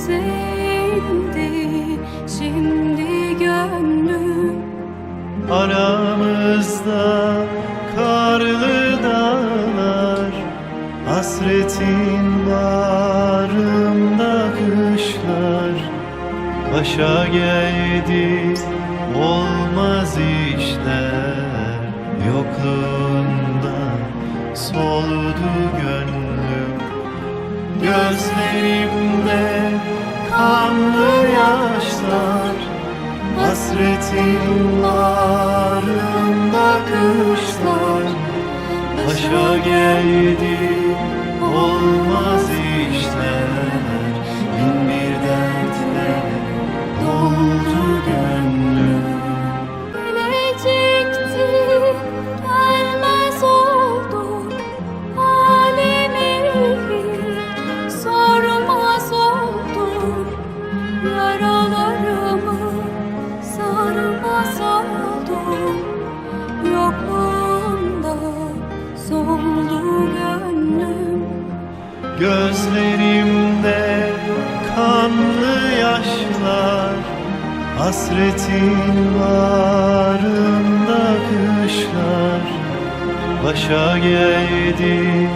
Düzeyindi şimdi gönlüm Aramızda karlı dağlar Hasretin bağrımda kışlar. Başa geldi olmaz işler Yokluğunda Gözlerimde kanlı yaşlar Hasretin bağrımda kışlar. Başa geldi olmaz işler Gözlerimde kanlı yaşlar Hasretin bağrımda kışlar. Başa geldi